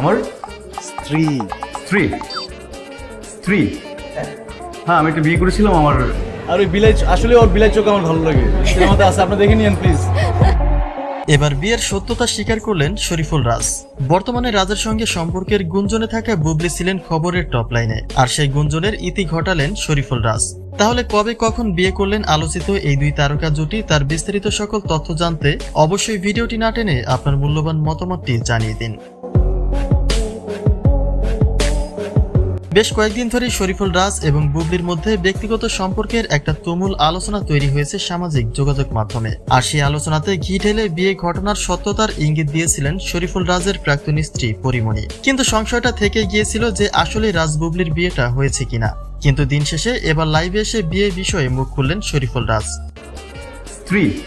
আমার স্ত্রী। স্ত্রী? স্ত্রী? হ্যাঁ আমি একটা বিয়ে করেছিলাম আমার আর ওই বিলাই আসলে ওর বিলাই চোখ আমার ভালো লাগে। সিনেমাতে আছে আপনি দেখে নিন প্লিজ এবার বিয়ের সত্যতা স্বীকার করলেন শরীফুল রাজ। বর্তমানে রাজের সঙ্গে সম্পর্কের গুঞ্জনে থাকা বুবলি ছিলেন খবরের টপ লাইনে আর সেই গুঞ্জনের ইতি ঘটালেন শরীফুল রাজ। তাহলে কবে কখন বিয়ে করলেন আলোচিত এই দুই তারকা জুটি? তার বিস্তারিত সকল তথ্য জানতে অবশ্যই ভিডিওটি না টেনে আপনার মূল্যবান মতামতটি জানিয়ে দিন। বেশ কয়েকদিন ধরেই শরীফুল রাজ এবং বুবলির মধ্যে ব্যক্তিগত সম্পর্কের একটা তুমুল আলোচনা তৈরি হয়েছে সামাজিক যোগাযোগ মাধ্যমে। আর সেই আলোচনাতে ঘি ঢেলে বিয়ে ঘটনার সত্যতার ইঙ্গিত দিয়েছিলেন শরীফুল রাজের প্রাক্তন স্ত্রী পরিমণি। কিন্তু সংশয়টা থেকে গিয়েছিল যে আসলে রাজ বুবলির বিয়েটা হয়েছে কিনা। কিন্তু দিন শেষে এবার লাইভে এসে বিয়ে বিষয়ে মুখ খুললেন শরীফুল রাজ। স্ত্রী?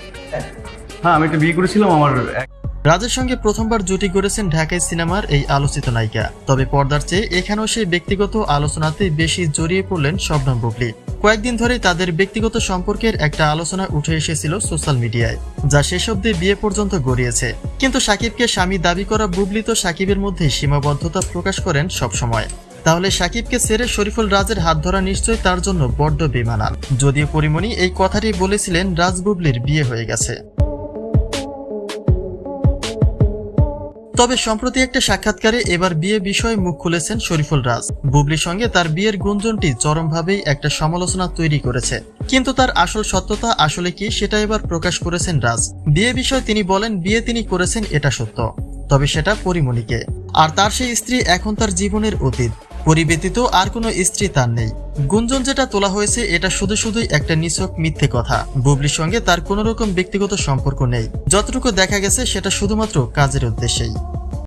হ্যাঁ আমি একটা বিয়ে করেছিলাম আমার এক- রাজের সঙ্গে প্রথমবার জুটি গড়েছেন ঢাকায় সিনেমার এই আলোচিত নায়িকা। তবে পর্দার চেয়ে এখানেও সেই ব্যক্তিগত আলোচনাতে বেশি জড়িয়ে পড়লেন শবনম বুবলি। কয়েকদিন ধরেই তাদের ব্যক্তিগত সম্পর্কের একটা আলোচনা উঠে এসেছিল সোশ্যাল মিডিয়ায়, যা শেষ অব্দি বিয়ে পর্যন্ত গড়িয়েছে। কিন্তু সাকিবকে স্বামী দাবি করা বুবলি তো সাকিবের মধ্যে সীমাবদ্ধতা প্রকাশ করেন সবসময়। তাহলে সাকিবকে ছেড়ে শরীফুল রাজের হাত ধরা নিশ্চয়ই তার জন্য বড্ড বেমানান। যদিও পরিমণি এই কথাটি বলেছিলেন রাজ বুবলির বিয়ে হয়ে গেছে। তবে সম্প্রতি একটা সাক্ষাৎকারে এবার বিয়ে বিষয়ে মুখ খুলেছেন শরীফুল রাজ। বুবলির সঙ্গে তার বিয়ের গুঞ্জনটি চরমভাবেই একটা সমালোচনা তৈরি করেছে। কিন্তু তার আসল সত্যতা আসলে কি সেটা এবার প্রকাশ করেছেন রাজ। বিয়ে বিষয়ে তিনি বলেন, বিয়ে তিনি করেছেন এটা সত্য। তবে সেটা পরিমণিকে। আর তার সেই স্ত্রী এখন তার জীবনের অতীত। পরিব্যতীত আর কোনো স্ত্রী তার নেই। গুঞ্জন যেটা তোলা হয়েছে, এটা শুধু শুধুই একটা নিছক মিথ্যে কথা। বুবলির সঙ্গে তার কোনো রকম ব্যক্তিগত সম্পর্ক নেই। যতটুকু দেখা গেছে, সেটা শুধুমাত্র কাজের উদ্দেশ্যেই।